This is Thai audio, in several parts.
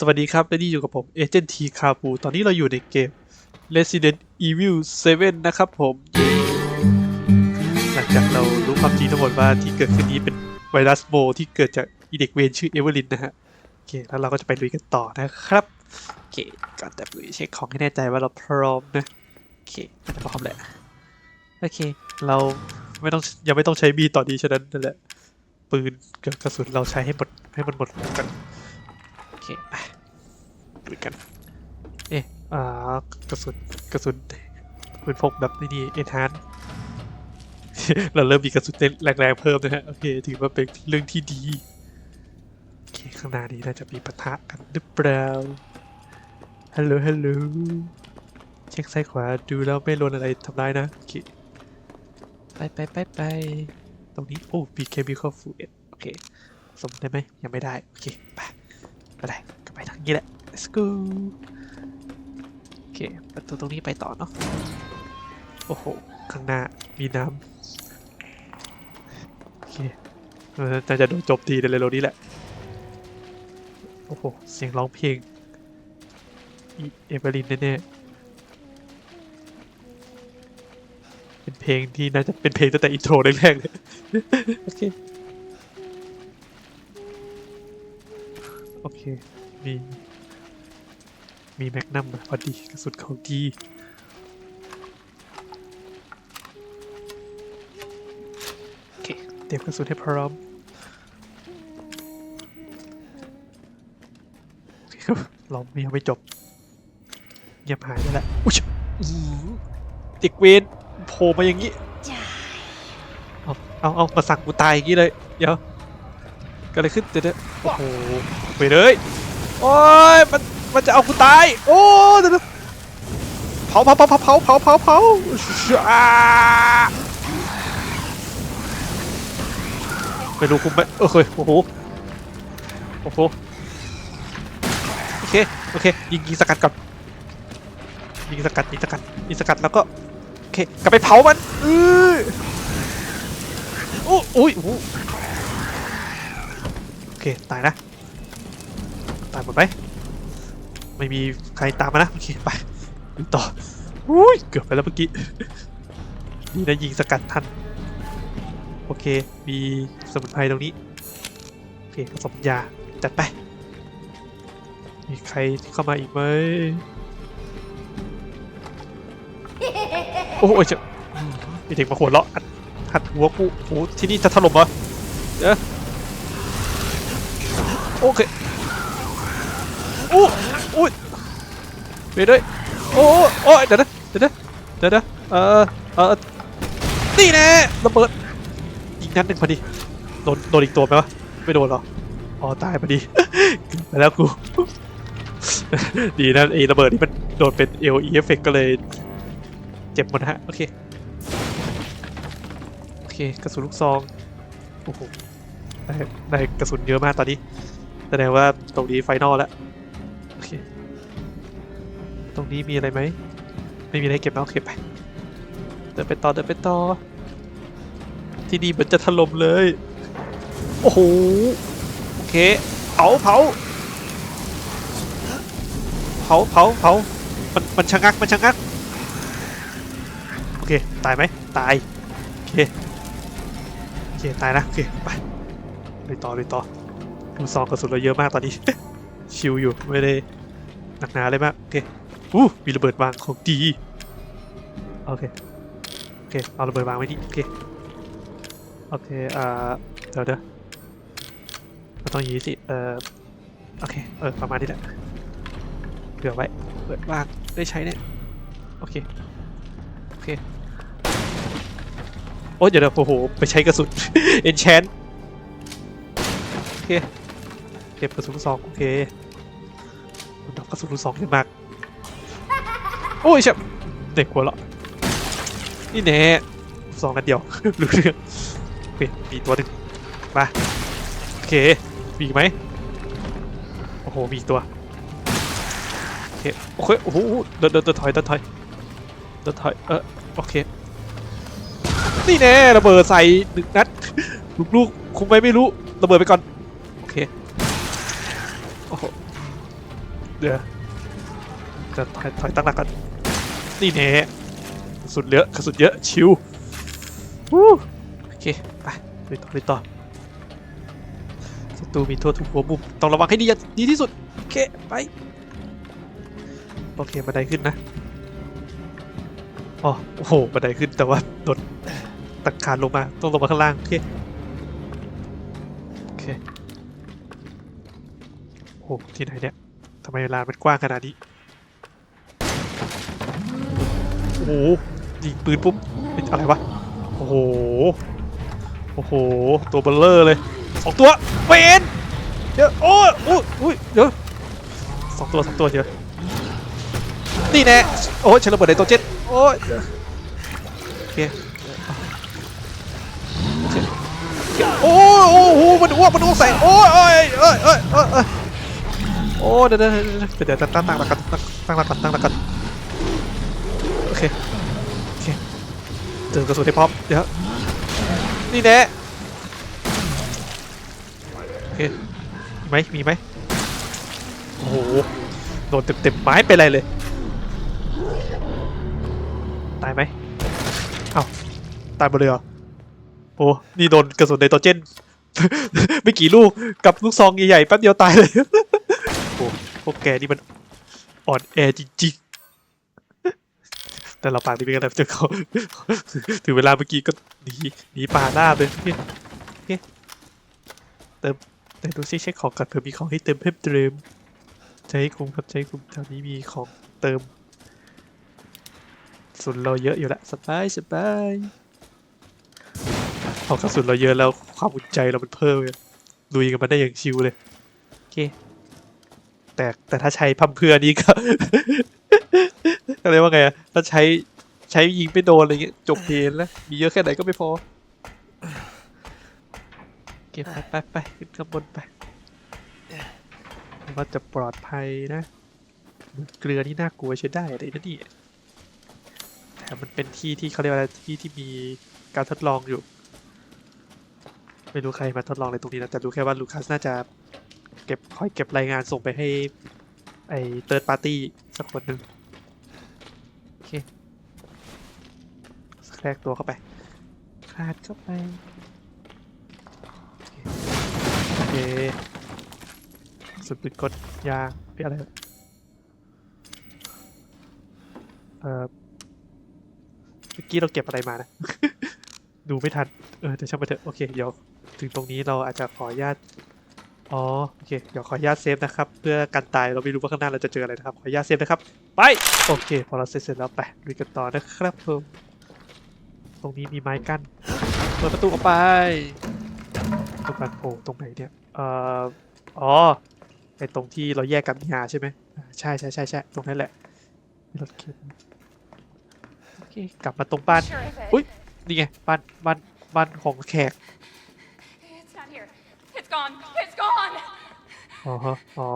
สวัสดีครับ และนี่อยู่กับผมเอเจนต์ทีคาปูตอนนี้เราอยู่ในเกม Resident Evil 7 นะครับผม หลังจากเรารู้ความจริงทั้งหมดว่าที่เกิดขึ้นนี้เป็นไวรัสโบที่เกิดจากอีเด็กเวนชื่อเอเวอร์ลินนะฮะ โอเค แล้วเราก็จะไปลุยกันต่อนะครับ โอเค ก่อนแต่ลุยเช็คของให้แน่ใจว่าเราพร้อมนะ โอเคน่าจะพร้อมแหละ โอเค เราไม่ต้องยังไม่ต้องใช้มีต่อดีฉะนั้นนั่นแหละ ปืนกับกระสุนเราใช้ให้หมดให้มันหมดกัน เคไปดูกัน เอ๊ะอ่ากระสุนกระสุนปืนพกแบบนี่นี่เอ็นฮานเราเริ่มมีกระสุนแรงๆเพิ่มนะฮะโอเคถือว่าเป็นเรื่องที่ดีโอเคข้างหน้านี้น่าจะมีปะทะกันหรือเปล่าฮัลโหลฮัลโหลเช็คซ้ายขวาดูแล้วไม่โดนอะไรทำร้ายนะโอเคไปไปไปไปตรงนี้ โอ้มีเคมีคอลฟูเอ็ดโอเคสมได้ไหมยังไม่ได้ โอเค ไป ไปได้ก็ไปทางนี้แหละ let's go โอเคประตูตรงนี้ไปต่อเนาะโอ้โห ข้างหน้ามีน้ำโอเคเออน่าจะโดนจมตีในเร็วนี้แหละ โอ้โห เสียงร้องเพลงเอเวอร์ลินแน่ๆเป็นเพลงที่น่าจะเป็นเพลงตั้งแต่อินโทรแรกๆเลย โอเค มี มีแมกนัมมาพอดีกระสุนของดีโอเคเตรียมกระสุนให้พร้อมโอเคครับเรามียไม่จบเงียบหายไปแล้วอุ้ยอื้อหือเด็กเวนโผล่มาอย่างนี้ เอาเอาเอามาสั่งกูตายอย่างนี้เลย เดี๋ยว ก็เลยขึ้นเด้อโอ้โหไปเลยโอ้ยมันมันจะเอากูตายโอ้เดี๋ยวเผาเผาเผาเผาเผาเผาเผาไปดูคุ้มไหมเออเคยโอ้โหโอ้โหโอเคโอเคยิงยิงสกัดก่อนยิงสกัดยิงสกัดยิงสกัดแล้วก็โอเคกลับไปเผามันอือโอ้ยโอ้ เคตายนะ ตายหมดไหมไม่มีใครตามมานะโอเคไปต่ออุ้ยเกือบไปแล้วเมื่อกี้ดีนะยิงสกัดทันโอเค มีสมุนไพรตรงนี้ โอเคผสมยา จัดไป มีใครเข้ามาอีกไหม โอ้โหเจ้าอืมมีเด็กมาหัวเราะอัดหัดหัวกูโอ้ที่นี่จะถล่มเหรอเดี๋ยว โอเคโอ้โอ้ยไปด้วยโอ้โอ้ยเดี๋ยวนะเดี๋ยวนะเดี๋ยวนะเออเออนี่แน่ระเบิดยิงนัดหนึ่งพอดีโดนโดนอีกตัวไหมวะไม่โดนหรออ๋อตายพอดีไปแล้วกูดีนะไอ้ระเบิดนี่มันโดนเป็น LE effect ก็เลยเจ็บหมดฮะโอเคโอเคกระสุนลูกซองโอ้โหได้ได้กระสุนเยอะมากตอนนี้ แสดงว่าตรงนี้ไฟนอลแล้วโอเคตรงนี้มีอะไรไหมไม่มีอะไรเก็บแล้วโอเคไปเดินไปต่อเดินไปต่อที่นี่เหมือนจะถล่มเลยโอ้โหโอเคเผาเผาเผาเผาเผามันมันชะงักมันชะงักโอเคตายไหมตายโอเคโอเคตายนะโอเคไปไปต่อไปต่อ ดูซองกระสุนเราเยอะมากตอนนี้ ชิวอยู่ไม่ได้หนักหนาเลยมาก โอเคอู้มีระเบิดวางของดี โอเค โอเค เอาระเบิดวางไว้นี่ โอเค โอเค อ่า เดี๋ยวเดี๋ยวมันต้องยี้สิ เอ่อ โอเค เออ ประมาณนี้แหละเผื่อไว้ เปิดวางได้ใช้เนี่ย โอเค โอเค โอ้ยเดี๋ยวเดี๋ยวโอ้โห ไปใช้กระสุน เอนแชนโอเค เก็บกระสุนลูกซองโอเคดอกกระสุนลูกซองเยอะมาก โอ้ยเชบเด็กหัวเราะนี่แน่ลูกซองนัดเดียว รู้เรื่องโอเคมีตัวหนึ่งมาโอเคมีกไหมโอ้โหมีกตัวโอเคโอเคโอ้โหเดินเดินเดินถอยเดินถอยเดินถอยเออโอเคนี่แน่ระเบิดใส่หนึ่งนัดลูกๆคุมไว้ไม่รู้ระเบิดไปก่อน โอเคโอ้โหเดี๋ยวจะถอยถอยตั้งหลักก่อนนี่แน่กระสุดเยอะกระสุดเยอะชิววู้โอเคไปไปต่อไปต่อศัตรูมีทั่วทุกหัวมุมต้องระวังให้ดีอย่าดีที่สุดโอเคไปโอเคบันไดขึ้นนะอ๋อโอ้โหบันไดขึ้นแต่ว่าโดนตักขานลงมาต้องลงมาข้างล่างโอเค โอ้โหที่ไหนเนี่ยทำไมเวลามันกว้างขนาดนี้ โอ้โหยิงปืนปุ๊บเฮ้ยอะไรวะ โอ้โห โอ้โห ตัวเบลเลอร์เลยสองตัวเวนเดี๋ยวโอ้ยโอ้ยโอ้ยเดี๋ยวสองตัวสองตัวเดี๋ยวนี่แน่โอ้ยใช้ระเบิดไดโตรเจนโอ้ยเดี๋ยวโอเคโอ้ยโอ้โหมันอ้วกมันอ้วกใส่โอ้ยโอ้ยโอ้ยโอ้ย อ้ยโอ้ยโอ้ยเดี๋ยวเดี๋ยวเดี๋ยวตั้งตั้งหลักก่อนตั้งหลักก่อนตั้งหลักก่อนโอเคโอเคเจอกระสุนให้พร้อมเดี๋ยวนี่แน่โอเคมีไหมมีไหมโอ้โหโดนเต็มเต็มๆไม้เป็นไรเลยตายไหมเอ้าตายหมดเลยเหรอโอ้นี่โดนกระสุนไนโตรเจนไม่กี่ลูกกับลูกซองใหญ่ๆแป๊บเดียวตายเลย พวกแกนี่มันอ่อนแอจริงๆแต่เราปากดีไปกันแล้วเจอเขาถึงเวลาเมื่อกี้ก็หนีหนีป่าหน้าเลยโอเคเคเติมแต่ดูซิเช็คของก่อนเผื่อมีของให้เติมเพิ่มเติมใช้คุ้มครับใช้คุ้มแถวนี้มีของเติมส่วนเราเยอะอยู่ละสบายสบายพอกระสุนเราเยอะแล้วความอุ่นใจเรามันเพิ่มเลยลุยกันมาได้อย่างชิวเลย โอเค แต่แต่ถ้าใช้พัมเพื่อนี่ก็ก็เรียกว่าไงถ้าใช้ใช้ยิงไม่โดนอะไรเงี้ยจบเพลนแล้วมีเยอะแค่ไหนก็ไม่พอ เก็บไปไปไปขึ้นข้างบนไปว่าจะปลอดภัยนะเหมือนเกลือนี่น่ากลัวใช้ได้อะไรนะนี่แต่มันเป็นที่ที่เขาเรียกว่าที่ที่มีการทดลองอยู่ ไม่รู้ใครมาทดลองอะไรตรงนี้นะแต่รู้แค่ว่าลูคัสน่าจะ เก็บคอยเก็บรายงานส่งไปให้ ไอ้เติร์ดปาร์ตี้สักคนหนึ่งโอเคแทรกตัวเข้าไปคลาดเข้าไป โอเคสุดปิดกดยาเป็นอะไรวะเอ่อเมื่อกี้เราเก็บอะไรมานะ ดูไม่ทัน เออแต่ช่างมันเถอะ โอเค เดี๋ยว ถึงตรงนี้เราอาจจะขออนุญาต อ๋อโอเคเดี๋ยวขออนุญาตเซฟนะครับเพื่อกันตายเราไม่รู้ว่าข้างหน้าเราจะเจออะไรนะครับขออนุญาตเซฟนะครับไปโอเคพอเราเสร็จเสร็จแล้วไปลุยกันต่อนะครับผมตรงนี้มีไม้กั้นเปิดประตูออกไปตรงนั้นโผล่ตรงไหนเนี่ยเอ่ออ๋อไอตรงที่เราแยกกับมิยาใช่ไหมอ่าใช่ใช่ใช่ใช่ตรงนั้นแหละมีรถเข็นโอเคกลับมาตรงบ้าน Sure of it. อุ๊ยนี่ไงบ้านบ้านบ้านของแขก อ๋ออ๋อ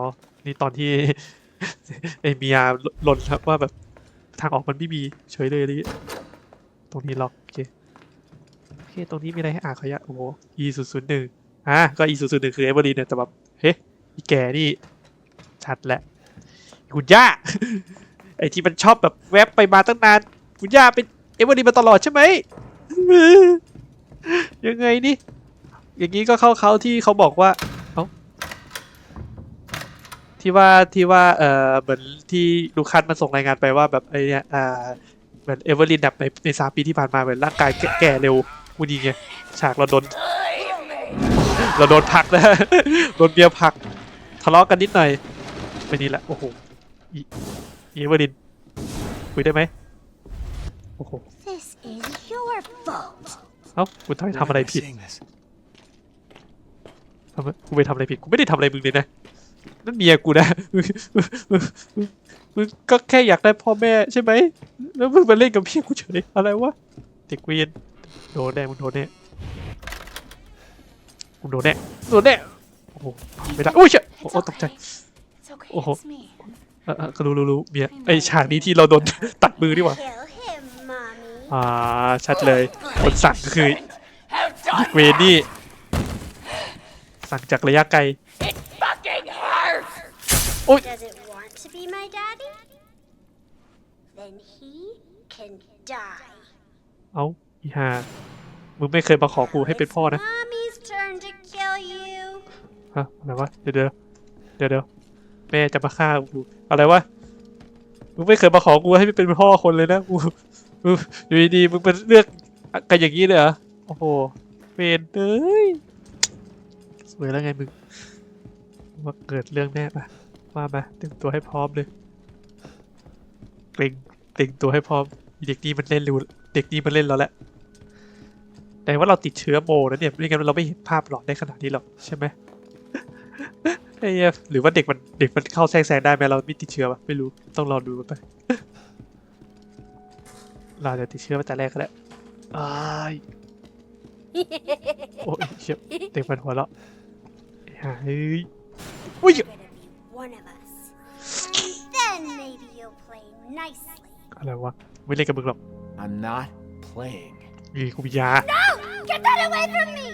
นี่ตอนที่ไอเมียหล่นครับว่าแบบทางออกมันไม่มีเฉยเลยอะไรเงี้ยตรงนี้ล็อกโอเคโอเค ตรงนี้มีอะไรให้อ่านขออนุญาตโอ้โห e ศูนย์ศูนย์หนึ่งอะก็ e ศูนย์ศูนย์หนึ่งคือเอเวอร์ลีนเนี่ยแต่แบบเฮ้ยอีแกนี่ ชัดแหละคุณย่า ไอที่มันชอบแบบแวบไปมาตั้งนานคุณย่าเป็นเอเวอร์ลีนมาตลอดใช่ไหมยังไงนี่ อย่างนี้ก็เข้าเขาที่เขาบอกว่า ที่ว่าที่ว่าเออเหมือนที่ลูคัสมันส่งรายงานไปว่าแบบไอเนี่ยอ่าเหมือนเอเวอร์ลินแบบในในสามปีที่ผ่านมาเหมือนร่างกายแก่แก่เร็วพูดดีไงฉากเราโดนเราโดนผลักนะโดนเบียร์ผลักทะเลาะกันนิดหน่อยไปนี่แหละโอ้โหอีอีเอเวอร์ลินคุยได้ไหมโอ้โห This is your fault. เอ้าคุณทำไมทำอะไรผิด Saying this. ทำไมกูไปทำอะไรผิดกูไม่ได้ทำอะไรมึงเลยนะ นั่นเมียกูนะมึงก็แค่อยากได้พ่อแม่ใช่ไหม แล้วมึงมาเล่นกับพี่กูเฉยอะไรวะเด็กเวียนโดนแน่มึงโดนแน่มึงโดนแน่โดนแน่โอ้โหไม่ได้อุ้ยเชี่ยโอ้ตกใจ It's okay. Oh. It's me. เออเออก็รู้รู้รู้เมียไอฉากนี้ที่เราโดนตัดมือดีกว่าอ่าชัดเลยคนสั่งก็คือเด็ก done? เวนนี่สั่งจากระยะไกล It fucking hurts. Does it want to be my daddy? Then he can die. เอาอีห่ามึงไม่เคยมาขอกูให้เป็นพ่อนะ Mommy's turn to kill you. ฮะอะไรวะ เดี๋ยวเดี๋ยวเดี๋ยวเดี๋ยวแม่จะมาฆ่ากู อะไรวะ มึงไม่เคยมาขอกูให้เป็นพ่อคนเลยนะกูกูอยู่ดีๆมึงเป็นเลือกกันอย่างนี้เลยเหรอ โอ้โหเวนเอ้ยสวยแล้วไงมึงว่าเกิดเรื่องแน่ปะ มามาเตรียมตัวให้พร้อมเลยเกรงเกรงตัวให้พร้อมเด็กนี่มันเล่นรู้เด็กนี่มันเล่นแล้วแหละแต่ว่าเราติดเชื้อโมนะเนี่ยไม่งั้นเราไม่เห็นภาพหลอนได้ขนาดนี้หรอกใช่ไหมไอ้เหี้ยหรือว่าเด็กมันเด็กมันเข้าแทรกแซงได้ไหมเราไม่ติดเชื้อปะไม่รู้ต้องรอดูกันไปเราจะติดเชื้อมาแต่แรกก็ได้อ้โอ้ยเชี่ยเด็กมันหัวเราะหาเฮ้ยอุ้ย one of us. And then maybe you'll play nicely. อะไรวะไม่เล่นกับมึงหรอก I'm not playing. มีกูมียา No! Get that away from me!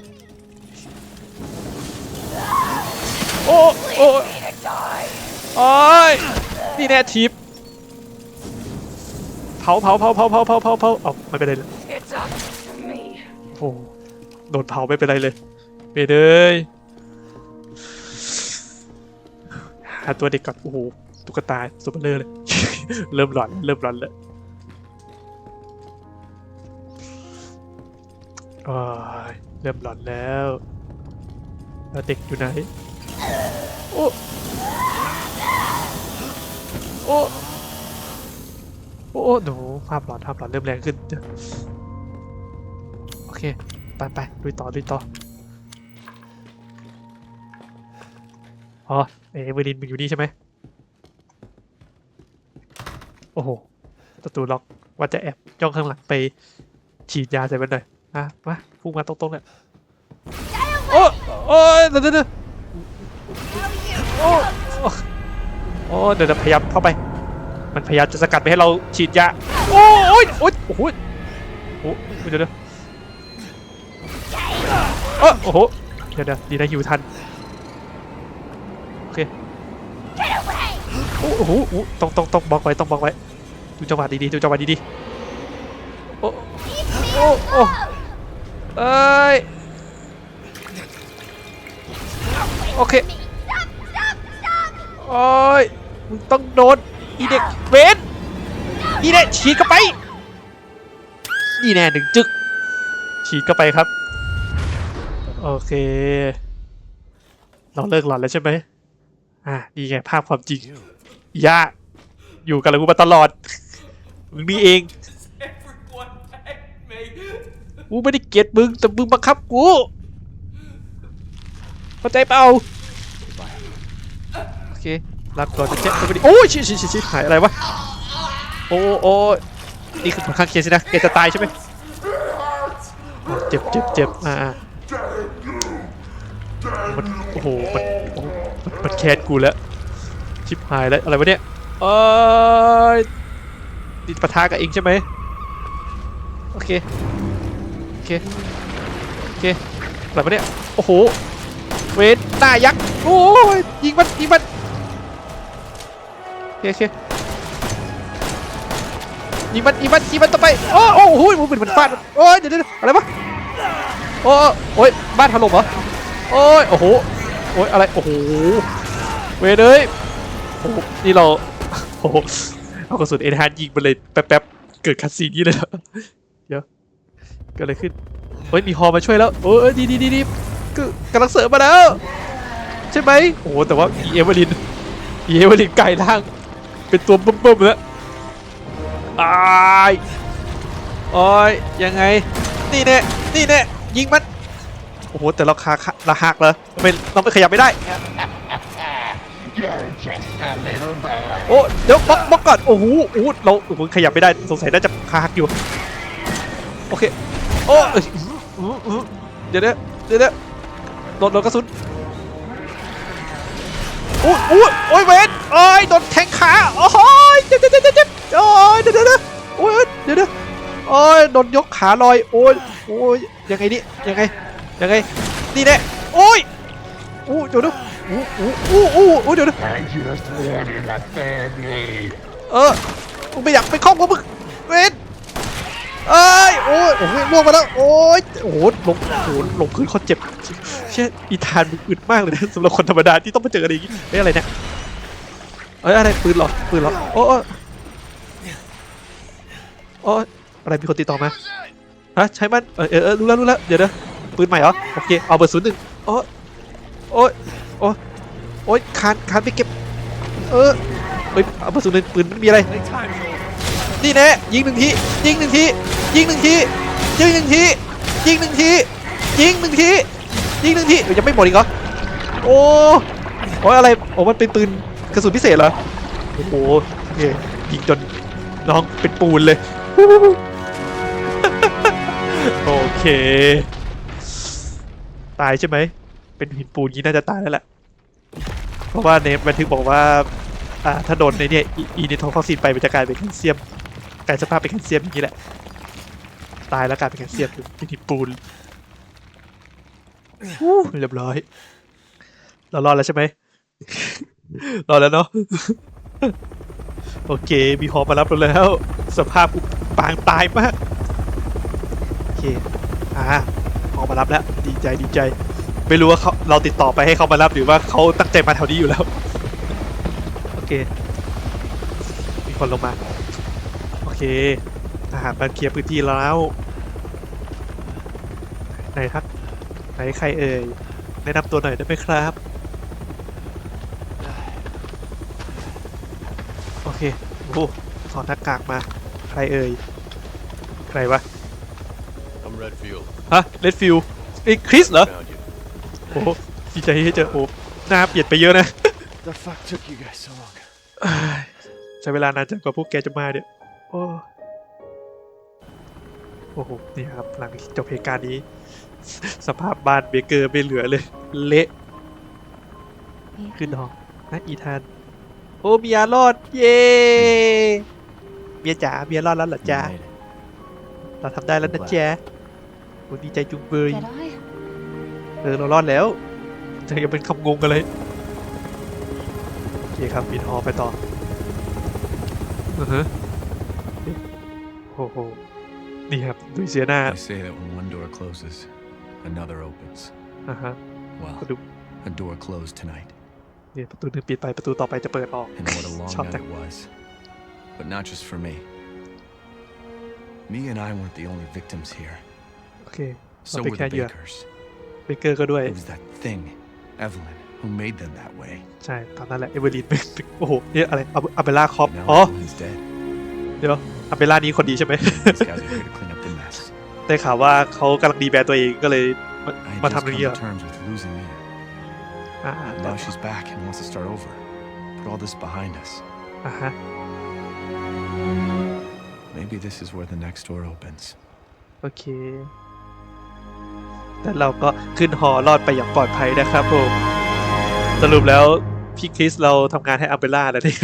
โอ้โอ้โอ้ยนี่แน่ทิปเผาเผาเผาเผาเผาเผาเผาเผาเอาไม่เป็นไรเลย It's up to me. โอ้โดนเผาไม่เป็นไรเลยเบเด้ย หาตัวเด็กก่อนโอ้โหตุ๊กตาสุดเบลอเลย เริ่มหลอนเริ่มหลอนแล้วโอ้ยเริ่มหลอนแล้วแล้วเด็กอยู่ไหน โอ้ โอ้ โอ้หนูภาพหลอนภาพหลอนเริ่มแรงขึ้น โอเค ไปไปลุยต่อลุยต่อ อ๋อ เอเวอร์ลินมึงอยู่นี่ใช่ไหมโอ้โหประตูล็อกว่าจะแอบย่องข้างหลังไปฉีดยาใส่มันหน่อยอะมาพุ่งมาตรงๆเลยโอ้โอ้ยเดี๋ยวเดี๋ยวเดี๋ยวโอ้โอ้เดี๋ยวพยายามเข้าไป มันพยายามจะสกัดไม่ให้เราฉีดยาโอ้ยโอ้ยโอ้ยโอ้โหโอ้เดี๋ยวเดี๋ยวเอ้อโอ้โหเดี๋ยวเดี๋ยวดีนะหิวทัน เคโอ้โหต้องต้องต้องบล็อกไว้ต้องบล็อกไว้ดูจังหวะดีๆดูจังหวะดีๆโอ้โอ้โอ้เอ้ยโอเคโอ้ยมึงต้องโดนอีเด็กเวนอีเด็กฉีดเข้าไปนี่แน่หนึ่งจึกฉีดเข้าไปครับ โอเค เราเลิกหลอนแล้วใช่ไหม อะนี่ไงภาพความจริงย่าอยู่กับเรากูมาตลอดมึงนี่เองกูไม่ได้เกลียดมึงแต่มึงบังคับกูเข้าใจเปล่าโอเคลาก่อนนะเจ๊ไม่ได้โอ้ยชิชิชิชิหายอะไรวะโอ้โอ้นี่คือผลข้างเคียงสินะแกจะตายใช่ไหมเจ็บเจ็บเจ็บอ่าอ่ามันโอ้โหมันโอ้โห มันแค้นกูแล้ว ชิบหายแล้ว อะไรวะเนี่ยเอ้ยนี่ปะทะกับเองใช่ไหมโอเค โอเค โอเคอะไรวะเนี่ย โอ้โห เวนหน้ายักษ์ โอ้ยยิงมัน ยิงมัน โอเคโอเคยิงมันยิงมันยิงมันต่อไปโอ้โอ้โหมันเป็นมันฟาดโอ้ยเดี๋ยวเดี๋ยวอะไรวะโอ้โอ้ยบ้านถล่มเหรอโอ้ยโอ้โห โอ้ยอะไร โอ้โห เวเอ้ยโอ้โหนี่เรา โอ้โหเอากระสุนเอ็นฮาร์ยิงไปเลยแป๊บๆ เกิดคัดซีนนี้เลยเหรอเดี๋ยวเกิดอะไรขึ้นเฮ้ยมีฮอมาช่วยแล้วเออดีดีดีดีก็กำลังเสริมมาแล้ว ใช่ไหมโอ้แต่ว่าอีเอเวอร์ลินอีเอเวอร์ลินไก่ล่าง เป็นตัวบึ้มๆแล้วอายโอ้ยยังไง นี่แน่นี่แน่ยิงมัน โอ้โหแต่เราคาเราหักเหรอเราไม่เราไม่ขยับไม่ได้ โอ้เดี๋ยวบล็อกบล็อกก่อนโอ้โหโอ้โหเราโอ้โหขยับไม่ได้สงสัยน่าจะคาหักอยู่โอเคโอ้เดี๋ยวเดี๋ยวเดี๋ยวเดี๋ยวโดนโดนกระสุนโอ้ยโอ้ยโอ้ยเวนโอ้ยโดนแทงขาโอ้ยเจ็บเจ็บเจ็บเจ็บโอ้ยเดี๋ยวเดี๋ยวโอ้ยเดี๋ยวเดี๋ยวโอ้ยโดนยกขาลอยโอ้ยโอ้ยยังไงนี่ยังไง ยังไงนี่แน่โอ้ยโอ้เดี๋ยวดูอู้อู้อู้อู้อู้เดี๋ยวนะ I just wanted a family. เออกูไม่อยากไปครอบกับมึงเวนเอ้ยโอ้ยโอ้ยล่วงมาแล้วโอ้ยโอ้โหลงโอ้โหลงพื้นเขาเจ็บเชี่ยอีธานมึงอึดมากเลยนะสำหรับคนธรรมดาที่ต้องมาเจออะไรอย่างงี้เฮ้ยอะไรเนี่ยเอ้ยอะไรปืนเหรอปืนเหรอโอ้โอ้โอ้อะไรมีคนติดต่อมาฮะใช้มันเออเออเออรู้แล้วรู้แล้วเดี๋ยวเดี๋ยว ปืนใหม่เหรอโอเคเอาเบอร์ศูนย์หนึ่งโอ้โอ้ยโอ้ยโอ้ยคานคานไปเก็บเออเฮ้ยเอาเบอร์ศูนย์หนึ่งปืนมันมีอะไรนี่แน่ยิงหนึ่งทียิงหนึ่งทียิงหนึ่งทียิงหนึ่งทียิงหนึ่งทียิงหนึ่งทียิงหนึ่งทียังไม่หมดอีกเหรอโอ้โอ้ยอะไรโอ้มันเป็นปืนกระสุนพิเศษเหรอโอ้โหโอเคยิงจนน้องเป็นปูนเลย โอเค ตายใช่ไหม เป็นหินปูนนี้น่าจะตายแล้วแหละ เพราะว่าเนมบันทึกบอกว่า อ่า ถ้าโดนในเนี่ยอีนิโทรคอซีนไปมันจะกลายเป็นแคลเซียมกลายสภาพเป็นแคลเซียมอย่างนี้แหละ ตายแล้วกลายเป็นแคลเซียมเป็นหินปูนเรียบร้อย เรารอดแล้วใช่ไหมรอดแล้วเนาะ โอเค มีฮอมารับเราแล้ว สภาพปางตายมาก โอเค อ่า ฮอมารับแล้วดีใจดีใจ ไม่รู้ว่าเขาเราติดต่อไปให้เขามารับหรือว่าเขาตั้งใจมาแถวนี้อยู่แล้ว โอเค มีคนลงมา โอเคทหารมาเคลียร์พื้นที่แล้ว ไหนครับ ไหนใครเอ่ยแนะนำตัวหน่อยได้ไหมครับ โอเคโอ้หถอดหน้ากากมา ใครเอ่ย ใครวะ I'm Redfield. ฮะเลดฟิลไอ้ยคริสเหรอ Found you. โอ้โหดีใจที่เจอโอ้หน้าเปลี่ยนไปเยอะนะ The fuck took you guys so long? ใช้เวลานานจังกว่าพวกแกจะมาเนี่ยโอ้โอ้โห นี่ครับ หลังจบเหตุการณ์นี้ สภาพบ้านเบเกอร์ไม่เหลือเลย เละขึ้นห้องนะอีธาน โอ้เมียรอด เย้เมียจ๋าเมียรอดแล้วเหรอ You จ๊ะ made it. เราทำได้แล้วนะจ๊ะ โอ้ดีใจจุงเบย Did I? เออเรารอดแล้วจะยังเป็นคำงงกันเลยโอเคครับบินฮอไปต่ออือฮะโอ้โหนี่ครับดูเสียหน้า They say that when one door closes, another opens. อ่าฮะ Well, ก็ดู a door closed tonight, เนี่ยประตูหนึงปิดไปประตูต่อไปจะเปิดออก and what a long Chop night that. it was. But not just for me. Me and I weren't the only victims here. โอเค So I'll were pick the out your- bakers. เบเกอร์ก็ด้วย It was that thing, Evelyn, who made them that way. ใช่ ตอนนั้นแหละ เอเวอร์ลินโอ้โหเนี่ยอะไรอัเบล่าคอป Now อ๋อ Evelyn's dead. เดี๋ยวอัเบล่านี้คนดีใช่ไหม These guys are here to clean up the mess. ได้ข่าวว่าเขากำลังดีแบรนด์ตัวเองก็เลยมา I had มา just ทำอย่าง come นี้เหรอ to terms with losing Mia. อ่า Now she's back and wants to start over. Put all this behind us. อ่าฮะ Maybe this is where the next door opens. โอเค แต่เราก็ขึ้นหอรอดไปอย่างปลอดภัยนะครับผมสรุปแล้วพี่คริสเราทำงานให้อัมเบล่าแล้วเนี่ย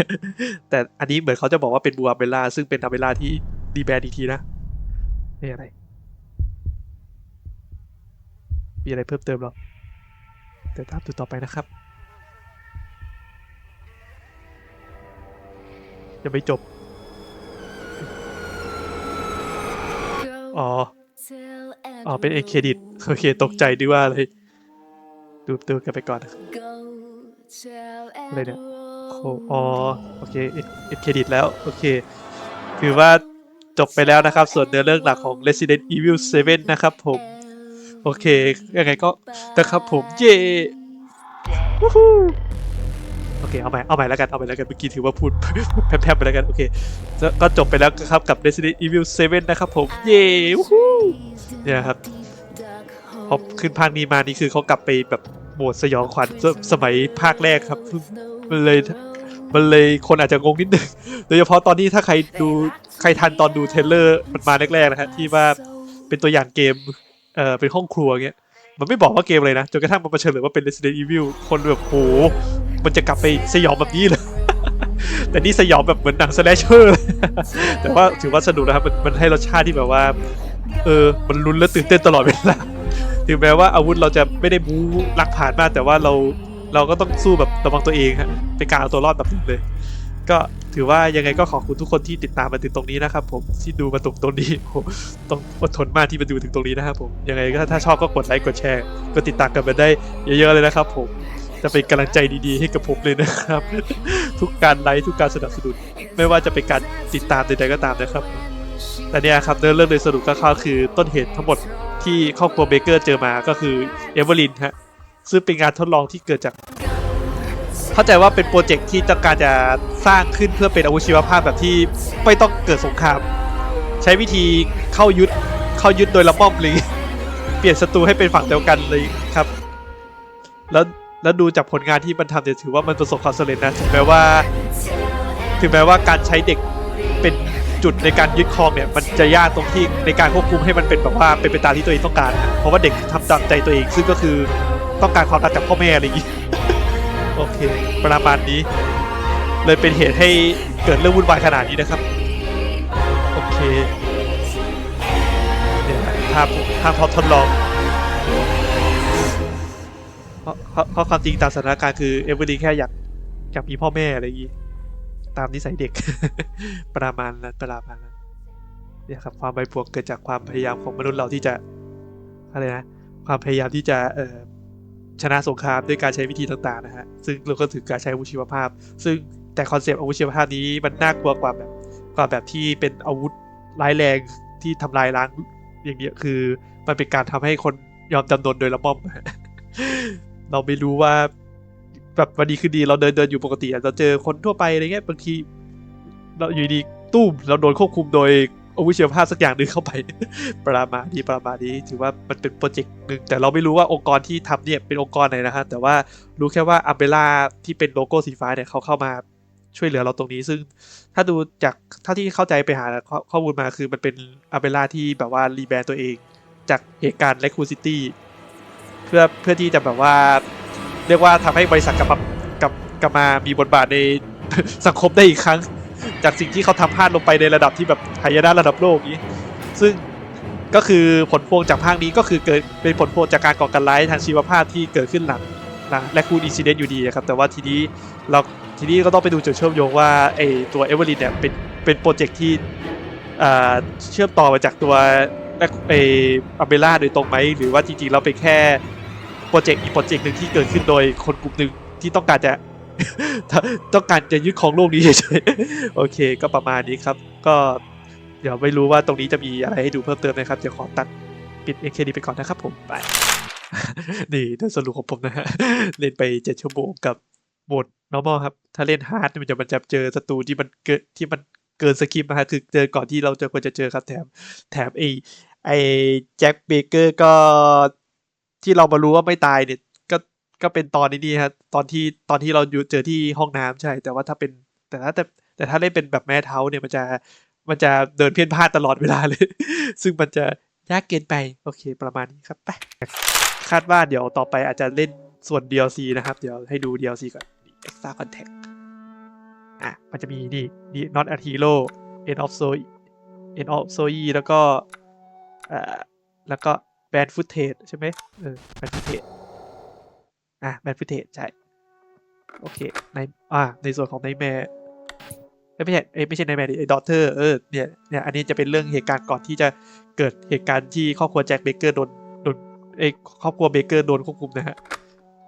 แต่อันนี้เหมือนเขาจะบอกว่าเป็นบูอัมเบล่าซึ่งเป็นอัมเบล่าที่ดีแบรนด์อีกทีนะนี่อะไร มีอะไรเพิ่มเติมหรอเดี๋ยวตามดูต่อไปนะครับยังไม่จบ อ๋อ อ๋อ เป็นเอเครดิตโอเค ตกใจดีว่าเลย ดูดูกันไปก่อนนะอะไรเนี่ยโคอ๋อโอเคเอเครดิตแล้ว โอเค คือว่าจบไปแล้วนะครับ ส่วนเนื้อเรื่องหลักของ Resident Evil 7 นะครับผม โอเค ยังไงก็นะครับผมเย่วู้ฮู้โอเค เอาใหม่ เอาใหม่แล้วกัน เอาใหม่แล้วกัน เมื่อกี้ถือว่าพูดแพร่ๆไปแล้วกัน โอเค ก็จบไปแล้วครับกับ Resident Evil 7 นะครับผม เย่วู้ฮู้ เนี่ยครับพอขึ้นภาคนี้มานี่คือเขากลับไปแบบโหมดสยองขวัญสมัยภาคแรกครับ มันเลยมันเลยคนอาจจะงงนิดนึงโดยเฉพาะตอนนี้ถ้าใครดูใครทันตอนดูเทเลอร์มันมาแรกๆนะฮะที่ว่าเป็นตัวอย่างเกมเอ่อเป็นห้องครัวเงี้ยมันไม่บอกว่าเกมอะไรนะจนกระทั่งมันมาเฉลยว่าเป็น Resident Evil คนแบบโหมันจะกลับไปสยองแบบนี้เลยแต่นี่สยองแบบเหมือนหนังสแลชเชอร์แต่ว่าถือว่าสนุกนะครับมันมันให้รสชาติที่แบบว่า เออ มันลุ้นและตื่นเต้นตลอดเวลา ถึงแม้ว่าอาวุธเราจะไม่ได้บู๊ลักผ่านมากแต่ว่าเราเราก็ต้องสู้แบบระวังตัวเองฮะเป็นการเอาตัวรอดแบบนึงเลย ก็ถือว่ายังไงก็ขอบคุณทุกคนที่ติดตามมาถึงตรงนี้นะครับผมที่ดูมาถึงตรงนี้โอ้โหต้องอดทนมากที่มาดูถึงตรงนี้นะครับผมยังไงก็ถ้าชอบก็กดไลค์กดแชร์กดติดตามกันมาได้เยอะๆเลยนะครับ ผมจะเป็นกำลังใจดีๆ ให้กับผมเลยนะครับ ทุกการไลค์ทุกการสนับสนุน ไม่ว่าจะเป็นการติดตามใดๆก็ตามนะครับ แต่เนี่ยครับเนื้อเรื่องโดยสรุปก็คือต้นเหตุทั้งหมดที่ครอบครัวเบเกอร์เจอมาก็คือเอเวอร์ลินฮะซึ่งเป็นการทดลองที่เกิดจาก เข้าใจว่าเป็นโปรเจกต์ที่ต้องการจะสร้างขึ้นเพื่อเป็นอาวุธชีวภาพแบบที่ไม่ต้องเกิดสงคราม ใช้วิธีเข้ายึดเข้ายึดโดยละม่อมเลยเปลี่ยนศัตรูให้เป็นฝั่งเดียวกันเลยครับ แล้วแล้วดูจากผลงานที่มันทำเนี่ยถือว่ามันประสบความสำเร็จนะถึงแม้ว่า ถึงแม้ว่าการใช้เด็กเป็น จุดในการยึดครองเนี่ยมันจะยากตรงที่ในการควบคุมให้มันเป็นแบบว่าเป็นไปตามที่ตัวเองต้องการนะเพราะว่าเด็กทำตามใจตัวเอง ซึ่งก็คือต้องการความรักจากพ่อแม่อะไรอย่างงี้ โอเค ประมาณนี้ เลยเป็นเหตุให้เกิดเรื่องวุ่นวายขนาดนี้นะครับ โอเคเนี่ยภาพภาพพอทดลองเพราะเพราะความจริงตามสถานการณ์คือเอเวอร์ลีแค่อยากอยากมีพ่อแม่อะไรอย่างงี้ ตามนิสัยเด็ก ประมาณนั้นประมาณนั้นเนี่ยครับความใบพวงเกิดจากความพยายามของมนุษย์เราที่จะอะไรนะความพยายามที่จะเอ่อชนะสงครามด้วยการใช้วิธีต่างๆนะฮะซึ่งเราก็ถือการใช้อาวุธชีวภาพ ซึ่งแต่คอนเซปต์อาวุธชีวภาพนี้มันน่ากลัวกว่าแบบกว่าแบบที่เป็นอาวุธร้ายแรงที่ทำลายล้างอย่างเนี้ยคือ มันเป็นการทำให้คนยอมจำนนโดยละม่อมเราไม่รู้ว่า แบบวันดีคือดีเราเดินเดินอยู่ปกติอะเราเจอคนทั่วไปอะไรเงี้ยบางที เราอยู่ดีตุ้มเราโดนควบคุมโดยอาวุธชีวภาพสักอย่างหนึ่งเข้าไป ประมาณนี้ประมาณนี้ถือว่ามันเป็นโปรเจกต์หนึ่งแต่เราไม่รู้ว่าองค์กรที่ทำเนี่ยเป็นองค์กรไหนนะฮะแต่ว่ารู้แค่ว่าอัมเบล่าที่เป็นโลโก้สีฟ้าเนี่ยเขาเข้ามาช่วยเหลือเราตรงนี้ ซึ่งถ้าดูจากเท่าที่เข้าใจไปหาข้อขอมูลมาคือมันเป็นอัมเบล่าที่แบบว่ารีแบรนด์ตัวเอง จากเหตุการณ์ r ลคูซิตี้เพื่อเพื่อที่จะแบบว่า เรียกว่าทำให้บริษัทกลับมากลับกลับมามีบทบาทในสังคมได้อีกครั้ง จากสิ่งที่เขาทำพลาดลงไปในระดับที่แบบหายนะระดับโลกนี้ ซึ่งก็คือผลพวงจากภาคนี้ก็คือเกิดเป็นผลพวงจากการก่อการร้ายทางชีวภาพที่เกิดขึ้นหลังหลังและคูดอินซิเดนต์อยู่ดีครับ แต่ว่าทีนี้เราทีนี้ก็ต้องไปดูจุดเชื่อมโยงว่าไอตัวเอเวอร์ลินเนี่ยเป็นเป็นโปรเจกต์ที่เชื่อมต่อมาจากตัวไออัมเบล่าโดยตรงไหมหรือว่าจริงๆเราเป็นแค่ โปรเจกต์อีกโปรเจกต์หนึ่งที่เกิดขึ้นโดยคนกลุ่มหนึ่งที่ต้องการจะ ต้องการจะยึดครองโลกนี้เฉยๆโอเค ก็ประมาณนี้ครับ ก็เดี๋ยวไม่รู้ว่าตรงนี้จะมีอะไรให้ดูเพิ่มเติมนะครับเดี๋ยวขอตัดปิดเอเคดีไปก่อนนะครับผมไปนี่โดยสรุปของผมนะฮะเล่นไปเจ็ดชั่วโมงกับโหมด normal ครับ ถ้าเล่น hard มันจะมันจะเจอศัตรูที่มันเกิดที่มันเกินสกิปนะฮะคือเจอก่อนที่เราจะควรจะเจอครับแถม แถมไอไอแจ็คเบเกอร์ก็ ที่เรามารู้ว่าไม่ตายเนี่ย ก็ก็เป็นตอนนี้นี่ฮะตอนที่ตอนที่เราอยู่เจอที่ห้องน้ำใช่ แต่ว่าถ้าเป็นแต่ถ้าแต่แต่ถ้าเล่นเป็นแบบแม่เท้าเนี่ยมันจะมันจะเดินเพี้ยนพลาดตลอดเวลาเลย ซึ่งมันจะยากเกินไป โอเค ประมาณนี้ครับไปคาดว่าเดี๋ยวต่อไปอาจจะเล่นส่วน DLC นะครับ เดี๋ยวให้ดู DLC ก่อน extra contact อะ มันจะมีนี่นี่ not a hero end of so end of so แล้วก็อ่าแล้วก็ bad footage ใช่ไหมเออ bad footage อะ bad footage ใช่ โอเค ใน อ่า ในส่วนของในแม่ไม่ใช่เอ้ไม่ใช่ในแม่ดิไอ้ดอทเตอร์ เออ เนี่ย เนี่ย อันนี้จะเป็นเรื่องเหตุการณ์ก่อนที่จะเกิดเหตุการณ์ที่ครอบครัวแจ็คเบเกอร์โดน โดนเอ้ครอบครัวเบเกอร์โดนควบคุมนะฮะ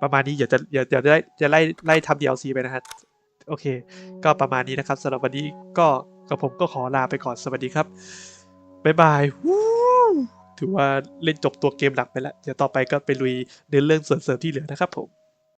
ประมาณนี้เดี๋ยวจะเดี๋ยวเดี๋ยวจะได้จะไล่ ไล่ทำ DLC ไปนะฮะ โอเค ก็ประมาณนี้นะครับสำหรับวันนี้ก็กับผมก็ขอลาไปก่อน สวัสดีครับ บ๊ายบายวู้ ถือว่าเล่นจบตัวเกมหลักไปแล้ว เดี๋ยวต่อไปก็ไปลุยในเรื่องส่วนเสริมที่เหลือนะครับผม